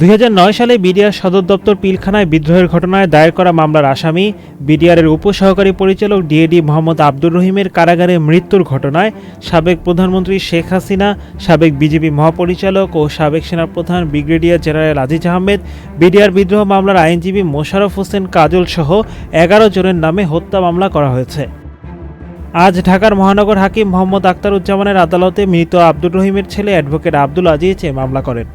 দুই হাজার নয় সালে বিডিআর সদর দপ্তর পিলখানায় বিদ্রোহের ঘটনায় দায়ের করা মামলার আসামি বিডিআরের উপসহকারী পরিচালক ডিএডি মোহাম্মদ আব্দুর রহিমের কারাগারে মৃত্যুর ঘটনায় সাবেক প্রধানমন্ত্রী শেখ হাসিনা, সাবেক বিজেপি মহাপরিচালক ও সাবেক সেনাপ্রধান brigadier general Aziz Ahmed, BDR বিদ্রোহ মামলার আইনজীবী মোশাররফ হোসেন কাজল সহ এগারো জনের নামে হত্যা মামলা করা হয়েছে। আজ ঢাকার মহানগর হাকিম মোহাম্মদ আক্তারুজ্জামানের আদালতে মৃত আব্দুর রহিমের ছেলে অ্যাডভোকেট আব্দুল আজিজ এ মামলা করেন।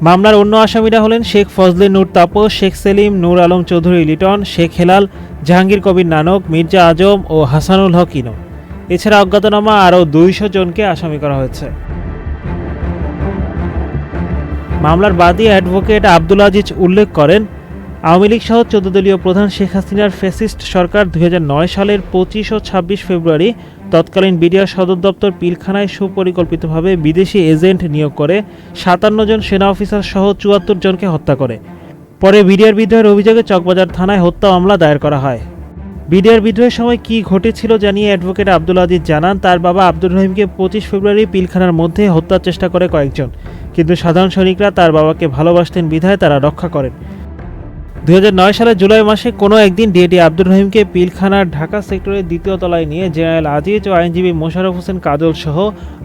মামলার অন্য আসামিরা হলেন শেখ ফজলে নূর তাপস, শেখ সেলিম, নূর আলম চৌধুরী লিটন, শেখ হেলাল, জাহাঙ্গীর কবির নানক, মির্জা আজম ও হাসানুল হক ইনো এছাড়া অজ্ঞাতনামা আরও দুইশো জনকে আসামি করা হয়েছে। মামলার বাদী অ্যাডভোকেট আব্দুল আজিজ উল্লেখ করেন আওয়ামী লীগ সহ চোদ্দ দলীয় প্রধান শেখ হাসিনার ফ্যাসিস্ট সরকার দুই হাজার নয় সালের পঁচিশ ও ছাব্বিশ ফেব্রুয়ারি তৎকালীন বিডিআর সদর দপ্তর পিলখানায় সুপরিকল্পিতভাবে বিদেশি এজেন্ট নিয়োগ করে সাতান্ন জন সেনা অফিসার সহ চুয়াত্তর জনকে হত্যা করে। পরে বিডিআর বিদ্রোহের অভিযোগে চকবাজার থানায় হত্যা মামলা দায়ের করা হয়। বিডিআর বিদ্রোহের সময় কী ঘটেছিল জানিয়ে অ্যাডভোকেট আব্দুল আজিজ জানান, তার বাবা আব্দুর রহিমকে পঁচিশ ফেব্রুয়ারি পিলখানার মধ্যে হত্যার চেষ্টা করে কয়েকজন। কিন্তু সাধারণ সৈনিকরা তার বাবাকে ভালোবাসতেন, বিধায় তারা রক্ষা করেন। নয় সালের জুলাই মাসে কোনো একদিন ডিএটি আব্দুর রহিমকে পিলখানার ঢাকা সেক্টরের দ্বিতীয় তলায় নিয়ে জেনারেল আজিজ ও আইনজীবী মোশাররফ হোসেন কাজল সহ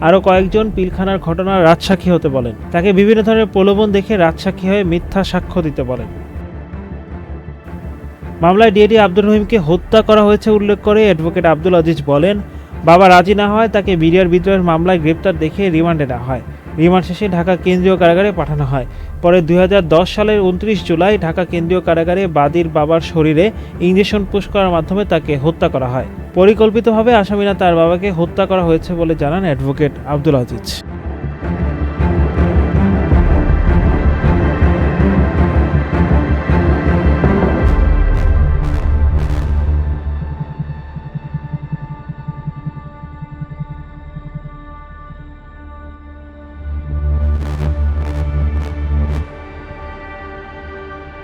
আরও কয়েকজন পিলখানার ঘটনার রাজসাক্ষী হতে বলেন। তাকে বিভিন্ন ধরনের প্রলোভন দেখে রাজসাক্ষী হয়ে মিথ্যা সাক্ষ্য দিতে বলেন। মামলায় ডিএটি আব্দুর রহিমকে হত্যা করা হয়েছে উল্লেখ করে অ্যাডভোকেট আব্দুল আজিজ বলেন, বাবা রাজি না হয় তাকে বিডিআর বিদ্রোহের মামলায় গ্রেপ্তার দেখে রিমান্ডে নেওয়া হয়। রিমান্ড শেষে ঢাকা কেন্দ্রীয় কারাগারে পাঠানো হয়। পরে দুই হাজার দশ সালের উনত্রিশ জুলাই ঢাকা কেন্দ্রীয় কারাগারে বাদির বাবার শরীরে ইঞ্জেকশন পুশ করার মাধ্যমে তাকে হত্যা করা হয়। পরিকল্পিতভাবে আসামিরা তার বাবাকে হত্যা করা হয়েছে বলে জানান অ্যাডভোকেট আব্দুল আজিজ।